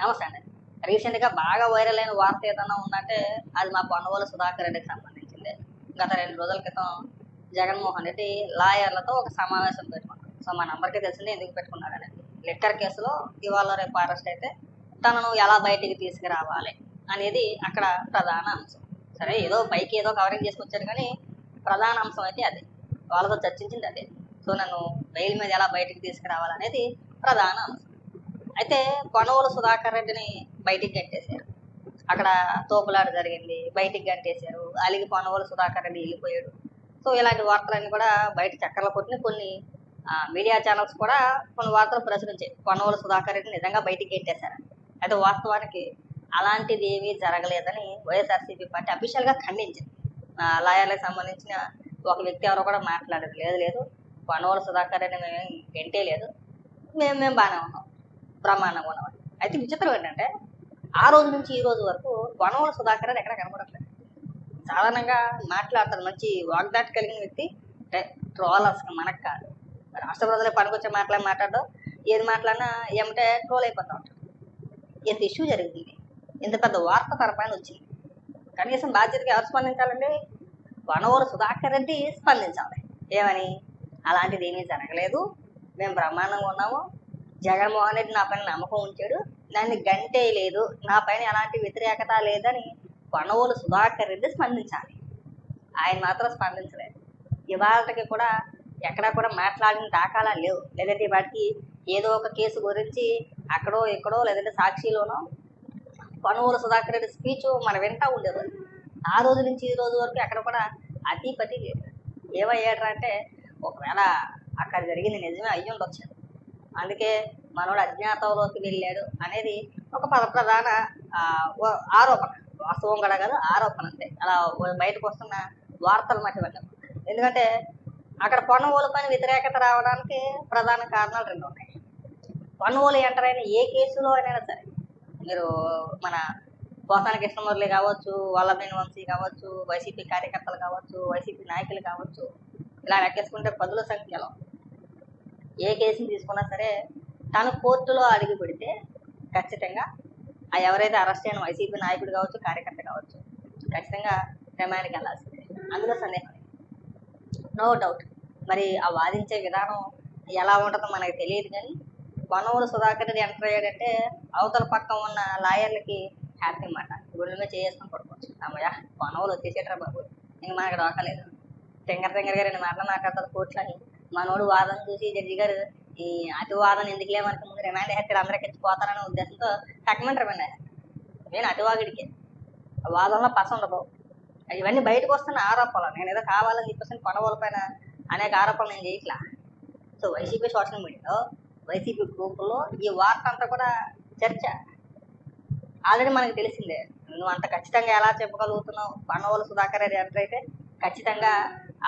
నమస్తే అండి రీసెంట్గా బాగా వైరల్ అయిన వార్త ఏదైనా ఉందంటే అది మా పొన్నవోలు సుధాకర్ రెడ్డికి సంబంధించింది. గత రెండు రోజుల క్రితం జగన్మోహన్ రెడ్డి లాయర్లతో ఒక సమావేశం పెట్టుకున్నాడు సో మా నంబర్కి తెలిసింది ఎందుకు పెట్టుకున్నాడు అనేది లిక్కర్ కేసులో ఇవాళ రేపు అరెస్ట్ అయితే తనను ఎలా బయటికి తీసుకురావాలి అనేది అక్కడ ప్రధాన అంశం. సరే ఏదో పైకి ఏదో కవరింగ్ చేసుకొచ్చాడు కానీ ప్రధాన అంశం అయితే అది. వాళ్ళతో చర్చించింది అదే. సో నన్ను బెయిల్ మీద ఎలా బయటికి తీసుకురావాలనేది ప్రధాన అంశం. అయితే కొనవోలు సుధాకర్ రెడ్డిని బయటికి కట్టేశారు. అక్కడ తోపులాట జరిగింది బయటికి కట్టేశారు అలిగి కొనవోలు సుధాకర్ రెడ్డి వెళ్ళిపోయాడు. సో ఇలాంటి వార్తలన్నీ కూడా బయట చక్కర్లు కొట్టిన కొన్ని మీడియా ఛానల్స్ కూడా కొన్ని వార్తలు ప్రచురించాయి. కొనవోలు సుధాకర్ రెడ్డి నిజంగా బయటికి గెట్టేశారు అయితే వాస్తవానికి అలాంటిది ఏమీ జరగలేదని వైఎస్ఆర్సీపీ పార్టీ అఫీషియల్గా ఖండించింది. లాయర్లకు సంబంధించిన ఒక వ్యక్తి ఎవరో కూడా మాట్లాడేది లేదు లేదు. కొనవోలు సుధాకర్ రెడ్డి మేము గెంటే లేదు మేము మేము బాగానే ఉన్నాం. బ్రహ్మాండంగా ఉన్నాం అయితే విచిత్రం ఏంటంటే ఆ రోజు నుంచి ఈ రోజు వరకు వనవల సుధాకర్ అని ఎక్కడ కనబడట్లేదు సాధారణంగా మాట్లాడతారు మంచి వాగ్దాటి కలిగిన వ్యక్తి అంటే ట్రోలర్స్ మనకు కాదు. రాష్ట్ర ప్రజలే పనికొచ్చే మాట్లాడి మాట్లాడడం ఏది మాట్లాడినా ఏమంటే ట్రోల్ అయిపోతా ఉంటాడు ఇంత ఇష్యూ జరిగింది. ఇంత పెద్ద వార్త తరపైన వచ్చింది. కనీసం బాధ్యతగా ఎవరు స్పందించాలండి? వనవూరు సుధాకర్ రెడ్డి స్పందించాలి. ఏమని? అలాంటిది ఏమీ జరగలేదు. మేము బ్రహ్మాండంగా ఉన్నాము. జగన్మోహన్ రెడ్డి నా పైన నమ్మకం ఉంచాడు. దాన్ని గంటే లేదు నా పైన ఎలాంటి వ్యతిరేకత లేదని కొనవోలు సుధాకర్ రెడ్డి స్పందించాలి. ఆయన మాత్రం స్పందించలేదు. ఇవాళకి కూడా ఎక్కడా కూడా మాట్లాడిన దాఖలా లేవు. లేదంటే వాటికి ఏదో ఒక కేసు గురించి అక్కడో ఎక్కడో లేదంటే సాక్షిలోనో పనువుల సుధాకర్ రెడ్డి స్పీచ్ మనం వింటా ఉండేది. ఆ రోజు నుంచి ఈ రోజు వరకు ఎక్కడ కూడా అతి పతి లేదు ఏమయ్యాడు అంటే ఒకవేళ అక్కడ జరిగింది నిజమే అయ్యి ఉండొచ్చు అందుకే మనోడు అజ్ఞాతంలోకి వెళ్ళాడు అనేది ఒక పద ప్రధాన ఆరోపణ. వాస్తవం కూడా కాదు ఆరోపణ అంతే. అలా బయటకు వస్తున్న వార్తలు మధ్య వెళ్ళం ఎందుకంటే అక్కడ పొన్నవోలు పైన వ్యతిరేకత రావడానికి ప్రధాన కారణాలు రెండు ఉన్నాయి. పొన్నవోలు ఎంటర్ అయిన ఏ కేసులో అయినా సరే మీరు మన పోసాన కృష్ణమురళి కావచ్చు వల్లభేని వంశీ కావచ్చు వైసీపీ కార్యకర్తలు కావచ్చు వైసీపీ నాయకులు కావచ్చు ఇలా లెక్కేసుకుంటే పదుల సంఖ్యలో ఏ కేసుని తీసుకున్నా సరే తను కోర్టులో అడిగి పెడితే ఖచ్చితంగా ఆ ఎవరైతే అరెస్ట్ అయిన వైసీపీ నాయకుడు కావచ్చు కార్యకర్త కావచ్చు ఖచ్చితంగా రిమాండ్కి వెళ్ళాల్సిందే. అందులో సందేహం నో డౌట్ మరి ఆ వాదించే విధానం ఎలా ఉంటుందో మనకు తెలియదు కానీ వనవులు సుధాకర్ రెడ్డి ఎంటర్ అయ్యాడంటే అవతల పక్క ఉన్న లాయర్లకి హ్యాపీ అన్నమాట. గుళ్ళమే చేసుకొని పడుకోవచ్చు. అమ్మయ్య వనవులు వచ్చేసేటరా బాబు. ఇంక మనకు రాకలేదు టెంగర్ టెంగర్ గారు రెండు మాటలు మాట్లాడతారు కోర్టులని మనోడు వాదన చూసి జడ్జి గారు ఈ అతి వాదన ఎందుకులే మనకి ముందు రిమాండ్ వేస్తారు అందరికి పోతారనే ఉద్దేశంతో తక్కువ రిమాండ్ వేస్తారు నేను అతివాగిడికి ఆ వాదనలో పస ఉండదు. ఇవన్నీ బయటకు వస్తున్న ఆరోపణలు. నేను ఏదో కావాలని చెప్పేసి కొనవోల పైన అనేక ఆరోపణలు నేను చేయట్లా. So YCP social media YCP గ్రూపుల్లో ఈ వార్త అంతా కూడా చర్చ. ఆల్రెడీ మనకు తెలిసిందే. నువ్వు అంత ఖచ్చితంగా ఎలా చెప్పగలుగుతున్నావు? పనవోలు సుధాకర్ రెడ్డి ఎంటర్ అయితే ఖచ్చితంగా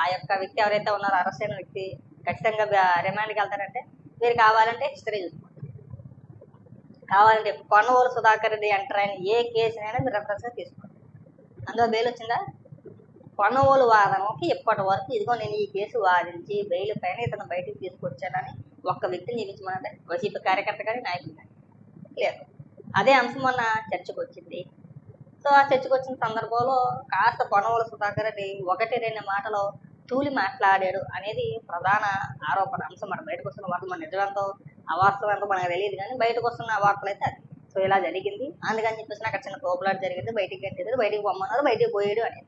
ఆ యొక్క వ్యక్తి ఎవరైతే ఉన్నారో అరెస్ట్ అయిన వ్యక్తి ఖచ్చితంగా రిమాండ్కి వెళ్తారంటే మీరు కావాలంటే హిస్టరీ చూసుకోండి. కావాలంటే కొనవూరు సుధాకర్ రెడ్డి ఎంటర్ అయిన ఏ కేసునైనా మీరు రెఫరెన్స్గా తీసుకోండి. అందులో బెయిల్ వచ్చిందా కొనవోలు వాదనకి ఇప్పటి వరకు ఇదిగో నేను ఈ కేసు వాదించి బెయిల్ పైన ఇతను బయటికి తీసుకొచ్చానని ఒక్క వ్యక్తిని చూపించమంటే వైసీపీ కార్యకర్త కానీ నాయకులు కానీ లేదు. అదే అంశం మొన్న చర్చకు వచ్చింది సో ఆ చర్చకు వచ్చిన సందర్భంలో కాస్త కొనవోలు సుధాకర్ రెడ్డి ఒకటి రెండు మాటలు తూలి మాట్లాడాడు అనేది ప్రధాన ఆరోపణ అంశం మన బయటకు వస్తున్న వార్తలు మన నిజమంతో అవాస్తవంతో మనకు తెలియదు కానీ బయటకు వస్తున్న వార్తలు అయితే అది. సో ఇలా జరిగింది. అందుకని చెప్పేసి అక్కడ చిన్న తోపులాట జరిగింది. బయటికి కట్టేది బయటికి పొమ్మన్నారు బయటికి పోయాడు అనేది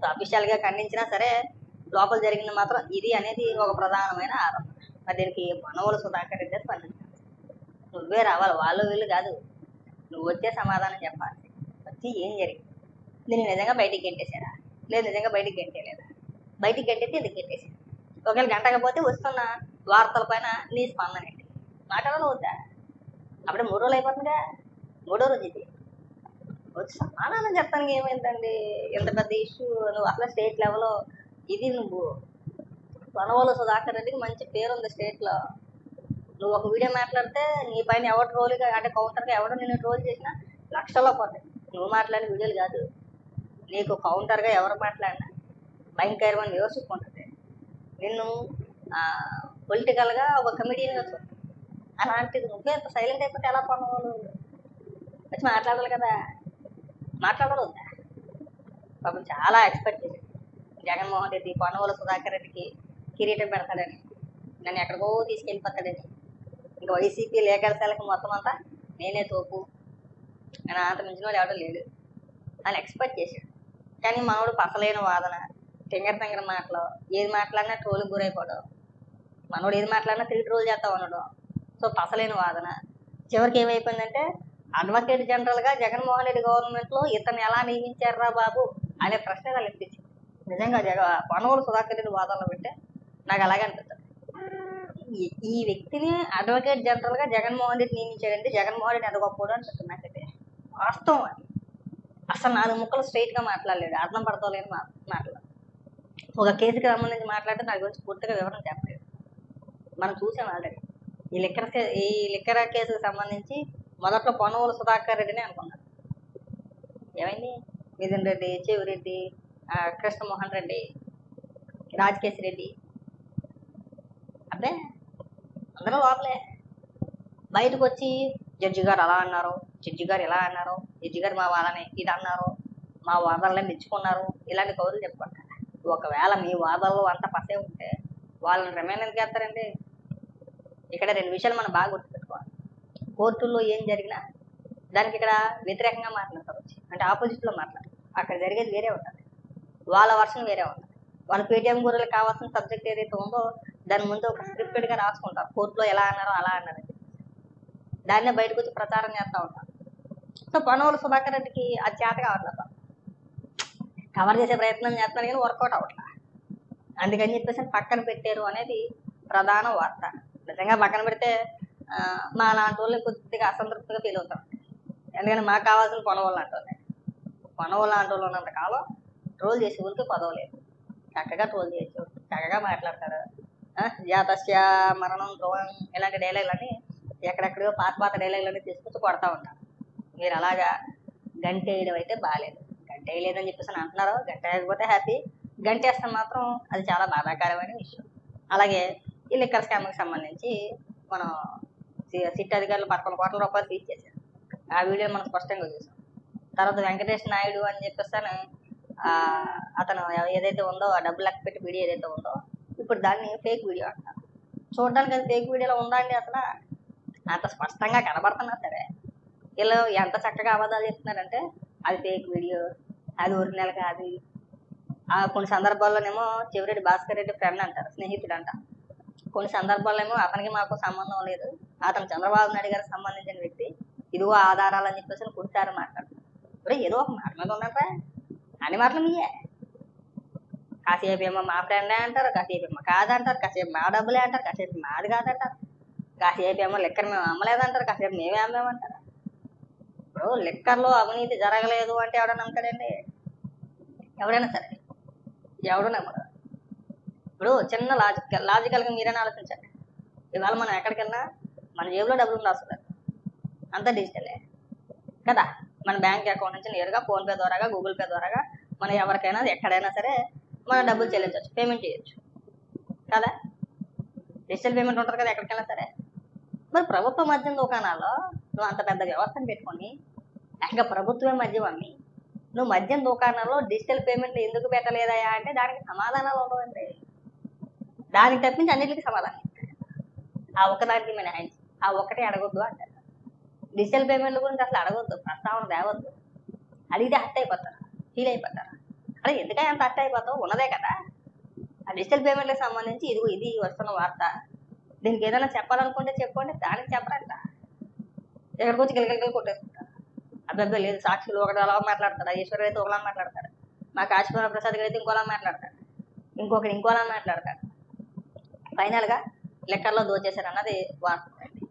సో అఫీషియల్గా ఖండించినా సరే లోపల జరిగింది మాత్రం ఇది అనేది ఒక ప్రధానమైన ఆరోపణ. మరి దీనికి మనవలు సుధాకర్ రెడ్డి స్పందించాలి నువ్వే రావాలి వాళ్ళు వీళ్ళు కాదు. నువ్వు వచ్చే సమాధానం చెప్పాలి. వచ్చి ఏం జరిగింది? నేను నిజంగా బయటికి గెంటేశారా? లేదు నిజంగా బయటికి గెంటేలేదా బయటికి గంటెత్తి ఎందుకు గెట్టేసి ఒకవేళ గంటకపోతే వస్తున్న వార్తల పైన నీ స్పందన ఏంటి? మాట్లాడాలి వద్దా? అప్పుడే మూడు రోజులు అయిపోతుందిగా. మూడో రోజు ఇది. వచ్చి సమాధానం చెప్తానికి ఏమైందండి? ఇంత పెద్ద ఇష్యూ నువ్వు అసలు స్టేట్ లెవెల్లో ఇది నువ్వు. వనవోలు సుధాకర్ రెడ్డికి మంచి పేరు ఉంది స్టేట్లో నువ్వు ఒక వీడియో మాట్లాడితే నీ పైన ఎవరు రోల్గా అంటే కౌంటర్గా ఎవడు నిన్ను రోల్ చేసినా లక్షల్లో పోతాయి. నువ్వు మాట్లాడిన వీడియోలు కాదు. నీకు కౌంటర్గా ఎవరు మాట్లాడినా భయంకరమైన వ్యూవర్షిప్ ఉంటుంది. నిన్ను పొలిటికల్గా ఒక కమిడియన్గా చూస్తారు అలాంటిది నువ్వే ఇంత సైలెంట్ అయిపోతే ఎలా పనులు వచ్చి మాట్లాడాలి కదా. మాట్లాడాలి వద్దా పాపం చాలా ఎక్స్పెక్ట్ చేశాను జగన్మోహన్ రెడ్డి పనుగోలు సుధాకర్ రెడ్డికి కిరీటం పెడతాడని. నన్ను ఎక్కడికో తీసుకెళ్ళిపోతాడని. ఇంకా వైసీపీ లేఖల శాలకు మొత్తం అంతా నేనే తోపు. నేను అంత మించిన వాళ్ళు ఎవడో లేడు. అని ఎక్స్పెక్ట్ చేశాడు. కానీ మనోడు పసలైన వాదన. తింగర తింగర మాటలు. ఏది మాట్లాడినా ట్రోల్ గురైపోవడం. మనోడు ఏది మాట్లాడినా తిరిగి ట్రోల్ చేస్తా ఉండడం. సో పసలేని వాదన. చివరికి ఏమైపోయిందంటే అడ్వకేట్ జనరల్గా జగన్మోహన్ రెడ్డి గవర్నమెంట్లో ఇతను ఎలా నియమించారా బాబు అనే ప్రశ్న వాళ్ళు నిజంగా జగ మనోడు సుధాకర్ రెడ్డి వాదనలో పెట్టే నాకు అలాగే అనిపిస్తుంది. ఈ- వ్యక్తిని అడ్వకేట్ జనరల్గా జగన్మోహన్ రెడ్డి నియమించాడంటే జగన్మోహన్ రెడ్డి ఎంత గొప్పడు అనిపిస్తుంది నాకైతే వాస్తవం అది. అసలు నాలుగు ముక్కలు స్ట్రైట్గా మాట్లాడలేడు. అర్థం పడతలేని మా మాట్లాడు ఒక కేసుకి సంబంధించి మాట్లాడితే దాని గురించి పూర్తిగా వివరణ చెప్పలేదు. మనం చూసాం ఆల్రెడీ ఈ లిక్కర్ ఈ లిక్కర కేసుకు సంబంధించి మొదట్లో పొన్నవూరు సుధాకర్ రెడ్డిని అనుకున్నారు. ఏమైంది? మిథున్ రెడ్డి చెవిరెడ్డి కృష్ణమోహన్ రెడ్డి రాజకేశ్ రెడ్డి. అబ్బే అందరూ లోపలే. బయటకు వచ్చి జడ్జి గారు అలా అన్నారు జడ్జి గారు ఇలా అన్నారు జడ్జి గారు మా వాళ్ళని ఇది అన్నారు మా వాదనలే మెచ్చుకున్నారు ఇలాంటి కౌరులు చెప్పుకుంటారు. ఒకవేళ మీ వాదనలో అంత పసే ఉంటే వాళ్ళని రిమైన్ ఎందుకు చేస్తారండి? ఇక్కడ రెండు విషయాలు మనం బాగా గుర్తుపెట్టుకోవాలి. కోర్టుల్లో ఏం జరిగినా దానికి ఇక్కడ వ్యతిరేకంగా మాట్లాడతారు వచ్చి. అంటే ఆపోజిట్లో మాట్లాడతారు. అక్కడ జరిగేది వేరే ఉంటుంది. వాళ్ళ వర్షన్ వేరే ఉంటుంది. వాళ్ళ పేటీఎం గురులకు కావాల్సిన సబ్జెక్ట్ ఏదైతే ఉందో దాని ముందు ఒక స్క్రిప్టెడ్గా రాసుకుంటారు. కోర్టులో ఎలా అన్నారో అలా అన్నారు దాన్నే బయటకు వచ్చి ప్రచారం చేస్తూ ఉంటారు. సో పనువులు సుధాకర్ రెడ్డికి అది చేత కావట్లేదు. కవర్ చేసే ప్రయత్నం చేస్తున్నాను కానీ వర్కౌట్ అవట్లా అందుకని చెప్పేసి పక్కన పెట్టారు అనేది ప్రధాన వార్త. నిజంగా పక్కన పెడితే మా లాంటి వాళ్ళు కొద్దిగా అసంతృప్తిగా ఫీల్ అవుతాం. ఎందుకంటే మాకు కావాల్సిన పనులు లాంటి వాళ్ళే. పనులు లాంటి వాళ్ళు ఉన్నంత కాలం ట్రోల్ చేసే ఊరికి పదవలేదు చక్కగా ట్రోల్ చేయొచ్చు. చక్కగా మాట్లాడతారు. జాతస్య మరణం ధ్రువం ఇలాంటి డైలాగులని ఎక్కడెక్కడో పాత పాత డైలాగులన్నీ తీసుకొచ్చి కొడతా ఉంటారు మీరు అలాగా గంటేయడం అయితే బాగాలేదు గంట వేయలేదని చెప్పేసి అని అంటున్నారు. గంట వేయకపోతే హ్యాపీ గంట వేస్తే మాత్రం అది చాలా బాధాకరమైన విషయం. అలాగే ఈ లిక్కర్ స్కామ్కి సంబంధించి మనం సి- సిట్ అధికారులు పదకొండు కోట్ల రూపాయలు తీసేసారు ఆ వీడియో మనం స్పష్టంగా చూసాం. తర్వాత వెంకటేష్ నాయుడు అని చెప్పేస్తాను అతను ఏదైతే ఉందో ఆ డబ్బులు లెక్క పెట్టి వీడియో ఏదైతే ఉందో ఇప్పుడు దాన్ని ఫేక్ వీడియో అంటారు. చూడడానికి అది ఫేక్ వీడియోలో ఉందా అండి అసలు? అంత స్పష్టంగా కనబడుతున్నా సరే. వీళ్ళు ఎంత చక్కగా అబద్ధాలు చెప్తున్నారంటే అది ఫేక్ వీడియో అది ఒరిజినల్ కాదు. ఆ కొన్ని సందర్భాల్లోనేమో చివరెడ్డి భాస్కర్ రెడ్డి ఫ్రెండ్ అంటారు స్నేహితుడు అంట కొన్ని సందర్భాల్లో ఏమో అతనికి మాకు సంబంధం లేదు. అతను చంద్రబాబు నాయుడు గారికి సంబంధించిన వ్యక్తి. ఇదిగో ఆధారాలు అని చెప్పేసి కుడిచారు మాట్లాడుతున్నారు ఏదో ఒక మాట మీద ఉన్నారా అన్ని మాటలు మీయే. కాసేపు ఏమో మా ఫ్రెండే అంటారు కాసేపు ఏమో కాదంటారు కాసేపు మా డబ్బులే అంటారు కాసేపు మాది కాదంటారు. కాసేపు ఏమో లెక్కర్ మేము అమ్మలేదంటారు కాసేపు మేమే అమ్మేమంటారు. ఇప్పుడు లెక్కర్లో అవినీతి జరగలేదు అంటే ఎవడన్నా నమ్ముతాడండి? ఎవడైనా సరే. ఎవడో నమ్మరు. ఇప్పుడు చిన్న లాజికల్ లాజికల్గా మీరైనా ఆలోచించండి ఇవాళ మనం ఎక్కడికి వెళ్ళినా మన జేబులో డబ్బులు రాస్తున్నారు అంతా డిజిటలే. కదా? మన బ్యాంక్ అకౌంట్ నుంచి నేరుగా ఫోన్పే ద్వారాగా గూగుల్ పే ద్వారాగా మనం ఎవరికైనా ఎక్కడైనా సరే మనం డబ్బులు చెల్లించవచ్చు. పేమెంట్ చేయొచ్చు. కదా? డిజిటల్ పేమెంట్ ఉంటుంది కదా ఎక్కడికైనా సరే. మరి ప్రభుత్వ మద్యం దుకాణాల్లో నువ్వు అంత పెద్ద వ్యవస్థను పెట్టుకొని ఇంకా ప్రభుత్వమే మద్యం అమ్మి నువ్వు మద్యం దుకాణంలో డిజిటల్ పేమెంట్ ఎందుకు పెట్టలేదయా అంటే దానికి సమాధానాలు ఉండవండి దానికి తప్పించి అన్నిటికీ సమాధానం. ఆ ఒక్కదానికి మినహాయించి ఆ ఒక్కటే అడగొద్దు అంటారు డిజిటల్ పేమెంట్ గురించి అసలు అడగొద్దు. ప్రస్తావన తేవద్దు. అడిగితే హట్ అయిపోతారు. ఫీల్ అయిపోతారు. అరే ఎందుకని అంత హట్ అయిపోతావు? ఉన్నదే కదా. ఆ డిజిటల్ పేమెంట్లకు సంబంధించి ఇది ఇది వస్తున్న వార్త. దీనికి ఏదైనా చెప్పాలనుకుంటే చెప్పండి దానికి చెప్పరంట. ఎక్కడికి వచ్చి గిలగిలగిలి అబ్బాయి లేదు. సాక్షులు ఒకటి అలా మాట్లాడతాడు. ఈశ్వర్ అయితే ఒకలా మాట్లాడతాడు. మా కాశీపుర ప్రసాద్ గారు అయితే ఇంకోలా మాట్లాడతాడు. ఇంకొకటి ఇంకోలా మాట్లాడతాడు. ఫైనల్గా లెక్కల్లో దోచేశారు అన్నది వాస్తవం అండి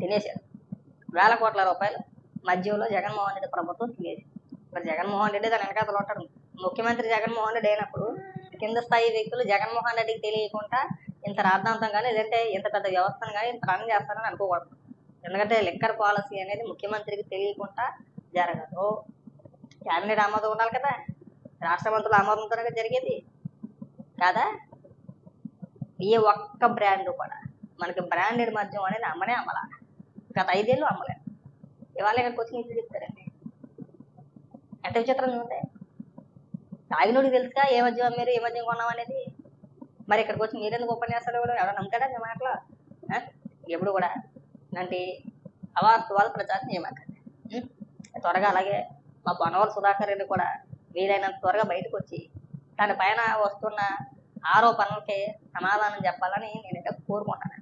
తినేశారు. వేల కోట్ల రూపాయలు మధ్యంలో జగన్మోహన్ రెడ్డి ప్రభుత్వం తినేది. మరి జగన్మోహన్ రెడ్డి దాని వెనకాతలు ఉంటాడు. ముఖ్యమంత్రి జగన్మోహన్ రెడ్డి అయినప్పుడు కింద స్థాయి వ్యక్తులు జగన్మోహన్ రెడ్డికి తెలియకుండా ఇంత రాద్ధాంతం కానీ లేదంటే ఇంత పెద్ద వ్యవస్థను కానీ ఇంత రన్ చేస్తారని అనుకోకూడదు. ఎందుకంటే లిక్కర్ పాలసీ అనేది ముఖ్యమంత్రికి తెలియకుండా జరగదు. క్యాబినెట్ ఆమోదం ఉండాలి కదా. రాష్ట్ర మంత్రులు ఆమోదంతోనే జరిగేది. కాదా? ఏ ఒక్క బ్రాండ్ కూడా. మనకి బ్రాండెడ్ మద్యం అనేది అమ్మనే అమ్మల. గత ఐదేళ్ళు అమ్మలేదు ఇవాళ ఇక్కడికి వచ్చి చెప్తారండి. ఎంత విచిత్రం ఉంది తాగినోడికి తెలుసుగా ఏ మద్యం మీరు ఏ మద్యం కొన్నాం అనేది. మరి ఇక్కడికి వచ్చి మీరెందుకు ఉపన్యాసాలు ఇవ్వడం ఎవరైనా నమ్ముతాడా మీ మాటలో? ఎప్పుడు కూడా. ఇలాంటి అవాస్తవాలు ప్రచారం చేయమాకండి. త్వరగా అలాగే మా పొన్నవారు సుధాకర్ రెడ్డి కూడా వీలైనంత త్వరగా బయటకు వచ్చి దాని పైన వస్తున్న ఆరోపణలకి సమాధానం చెప్పాలని నేనైతే కోరుకుంటాను